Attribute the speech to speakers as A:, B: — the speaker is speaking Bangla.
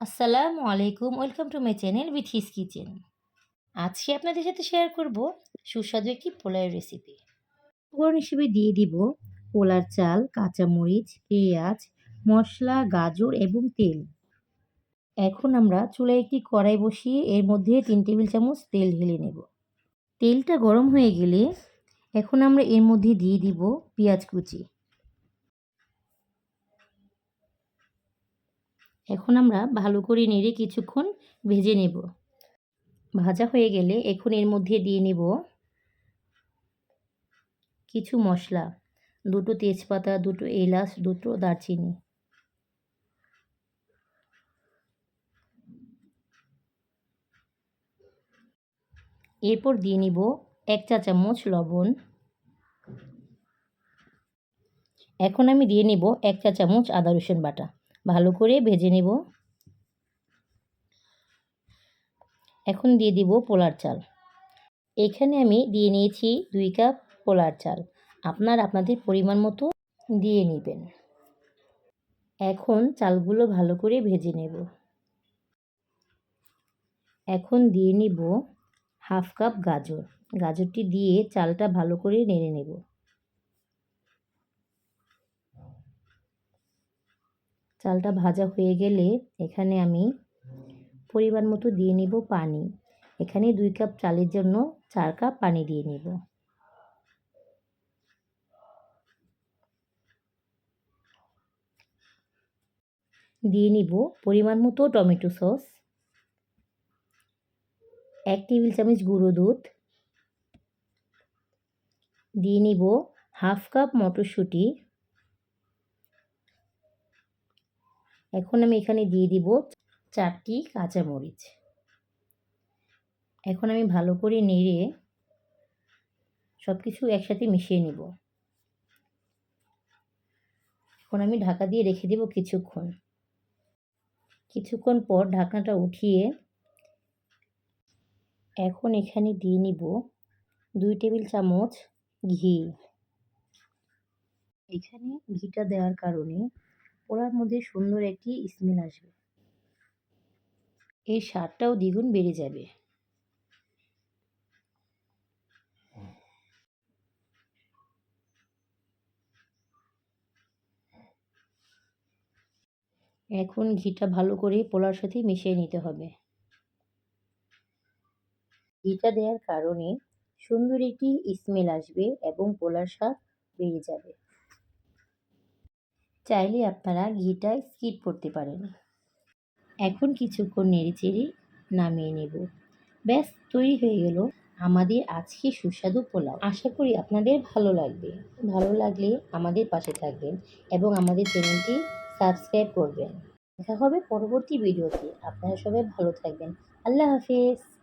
A: আসসালামু আলাইকুম, welcome to my channel with his kitchen. আজকে আপনাদের সাথে শেয়ার করব সুস্বাদু একটি পোলাওয়ের রেসিপি। উপকরণ হিসেবে দিয়ে দিব পোলার চাল, কাঁচামরিচ, পেঁয়াজ, মশলা, গাজর এবং তেল। এখন আমরা চুলায় একটি কড়াই বসিয়ে এর মধ্যে তিন টেবিল চামচ তেল ঢেলে নেব। তেলটা গরম হয়ে গেলে এখন আমরা এর মধ্যে দিয়ে দিব পেঁয়াজ কুচি। এখন আমরা ভালো করে নেড়ে কিছুক্ষণ ভেজে নেব। ভাজা হয়ে গেলে এখন এর মধ্যে দিয়ে নেব কিছু মশলা, দুটো তেজপাতা, দুটো এলাচ, দুটো দারচিনি। এরপর দিয়ে নিব এক চা চামচ লবণ। এখন আমি দিয়ে নেব এক চা চামচ আদা রসুন বাটা। ভালো করে ভেজে নেব। এখন দিয়ে দিব পোলার চাল। এখানে আমি দিয়ে নিয়েছি দুই কাপ পোলার চাল। আপনার আপনাদের পরিমাণ মতো দিয়ে নেবেন। এখন চালগুলো ভালো করে ভেজে নেব। এখন দিয়ে নিব হাফ কাপ গাজর। গাজরটি দিয়ে চালটা ভালো করে নেড়ে নেব। চালটা ভাজা হয়ে গেলে এখানে আমি পরিমাণ মতো দিয়ে নিব পানি। এখানে দুই কাপ চালের জন্য চার কাপ পানি দিয়ে নিব। দিয়ে নিব পরিমাণ মতো টমেটো সস, এক টেবিল চামচ গুঁড়ো দুধ, দিয়ে নিব হাফ কাপ মটরশুঁটি এখন আমি এখানে দিয়ে দিব চারটি কাঁচামরিচ এখন আমি ভালো করে নেড়ে সব কিছু একসাথে মিশিয়ে নিব। এখন আমি ঢাকা দিয়ে রেখে দেব কিছুক্ষণ। কিছুক্ষণ পর ঢাকনাটা উঠিয়ে এখন এখানে দিয়ে নিব দুই টেবিল চামচ ঘি। এখানে ঘিটা দেওয়ার কারণে পোড়ার মধ্যে সুন্দর একটি স্মেল আসবে। এই স্বাদটাও দ্বিগুণ বেড়ে যাবে। এখন ঘিটা ভালো করে পোলার সাথে মিশিয়ে নিতে হবে। ঘিটা দেওয়ার কারণে সুন্দর একটি স্মেল আসবে এবং পোলার স্বাদ বেড়ে যাবে। চাইলে আপনারা ঘিটা স্কিপ করতে পারেন। এখন কিছুক্ষণ নেড়ে চেড়ে নামিয়ে নেব। ব্যাস, তৈরি হয়ে গেল আমাদের আজকে সুস্বাদু পোলাও। আশা করি আপনাদের ভালো লাগবে। ভালো লাগলে আমাদের পাশে থাকবেন এবং আমাদের চ্যানেলটি সাবস্ক্রাইব করবেন। দেখা হবে পরবর্তী ভিডিওতে। আপনারা সবাই ভালো থাকবেন। আল্লাহ হাফিজ।